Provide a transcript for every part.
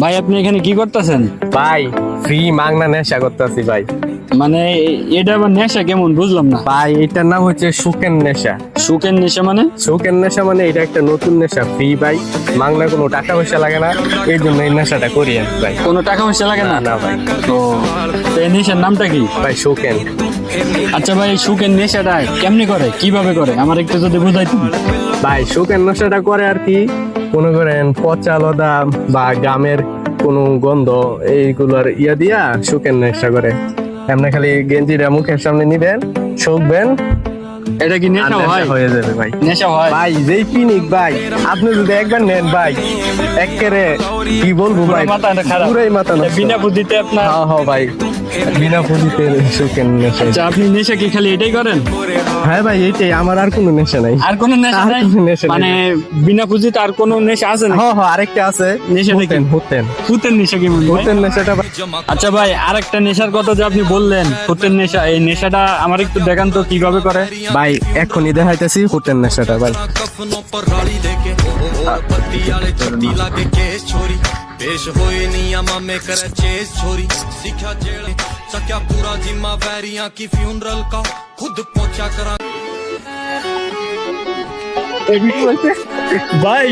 ভাই আপনি এখানে কি করতেছেন? ভাই ফ্রি মাগনা নেশা করতেছি ভাই। মানে এটা আবার নেশা কেমন বুঝলাম না। ভাই এটার নাম হচ্ছে সুকেন নেশা। সুখের নেশা মানে? সুকেন নেশা মানে এটা একটা নতুন নেশা ফ্রি ভাই। মাংনা কোনো টাকা পয়সা লাগে না এই জন্য এই নেশাটা করি আমি ভাই। কোনো টাকা পয়সা লাগে না? না ভাই। তো এই নেশার নামটা কি? ভাই সুকেন আচ্ছা ভাই সুখের নেশাটা কেমনি করে? কীভাবে করে? আমার একটু যদি বুঝাইতেন। ভাই সুকেন নেশাটা করে আর কি মনে করেন পচা লদা বা গামের কোনো গন্ধ এইগুলোর ইয়া দিয়া সুকেন নেশা করে। এমনি খালি গেঞ্জিটা মুখের সামনে নিবেন শুকবেন এটা কি নেশা হয়? হয়ে যাবে ভাই। নেশা হয়? ভাই যেই পিনিক ভাই আপনি যদি একবার নেন ভাই একেরে কি বলব ভাই মাথাটা খারাপ। পুরাই মাথা বিনা বুদ্ধিতে আপনার হ্যাঁ হ্যাঁ ভাই। বিনা পুঁজিতে নেশা আচ্ছা আপনি নেশা কি খালি এটাই করেন? হ্যাঁ ভাই এইটাই। আমার আর কোনো নেশা নাই। আর কোনো নেশা নাই? নেশা। মানে বিনা পুঁজিতে আর কোনো নেশা আছে না হ্যাঁ হ্যাঁ আরেকটা আছে। কি? হুতেন হুতেন নেশা ভাই? হুতেন নেশাটা আচ্ছা ভাই আর একটা নেশার কথা যে আপনি বললেন ভূতের নেশা এই নেশাটা আমার একটু দেখান তো কীভাবে করে। ভাই এখনই দেখাইতেছি হুতেন নেশাটা ভাই। ਕਫਨੋਂ ਪਰ ਰਾਲੀ ਦੇ ਕੇ ਪੱਤੀ ਵਾਲੇ ਛੱਤੀ ਲਾ ਕੇ ਕੇਸ ਛੋਰੀ ਪੇਸ਼ ਹੋਏ ਨੀਆਂ ਮਾਮੇ ਕਰ ਚੇਸ ਛੋਰੀ ਸਿੱਖਿਆ ਜੇਲ ਚੱਕਿਆ ਪੂਰਾ ਜਿੰਮਾ ਵੈਰੀਆਂ ਕੀ ਫਿਊਨਰਲ ਕਾ ਖੁਦ ਪਹੁੰਚਾ ਕਰਾਂ ভাই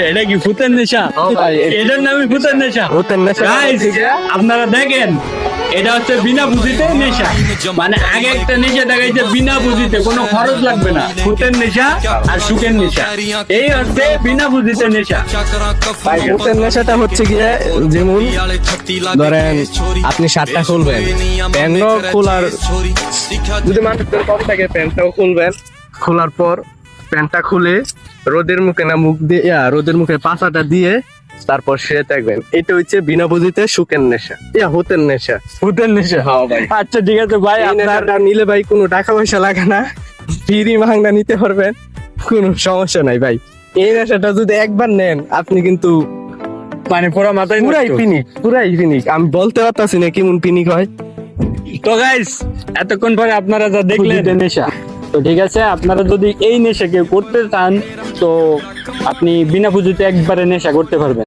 এটা কি ভূতের নেশা ভাই, এ- এটার নামই ভূতের নেশা হুতেন নেশা Guys, আপনারা দেখেন এটা হচ্ছে বিনা বুঝিতে নেশা। মানে আগে একটা নেশা দেখাইছে বিনা বুঝিতে কোনো খরচ লাগবে না। ভূতের নেশা আর সুখের নেশা। এই হচ্ছে বিনা বুঝিতে নেশা। ভূতের নেশাটা হচ্ছে কি যেমন ধরেন আপনি সাতটা খুলবেন, প্যান্টও খোলার যদি মানুষের কম থাকে, প্যান্টটাও খুলবেন। খোলার পর প্যান্টটা খুলে রোদের মুখে না মুখ দিয়ে রোদের মুখে পাছাটা দিয়ে তারপর সে থাকবেন এটা হচ্ছে বিনা বুঝিতে সুখের নেশা। ইয়া হতেন নেশা। ভূতের নেশা? হ্যাঁ ভাই। আচ্ছা ঠিক আছে ভাই আপনার নিলে ভাই কোনো টাকা পয়সা লাগে না। ফ্রি মাংনা নিতে পারবেন। কোনো সমস্যা নাই ভাই। এই নেশাটা যদি একবার নেন আপনি কিন্তু মানে পুরো মাথায় পুরাই পিনিক পুরাই পিনিক। আমি বলতে পারতাছি না কেমন পিনিক হয়। তো গাইস এতক্ষণ পরে আপনারা যা দেখলেন নেশা। তো ঠিক আছে আপনারা যদি এই নেশা কেউ করতে চান তো আপনি বিনা পুঁজিতে একবারে নেশা করতে পারবেন।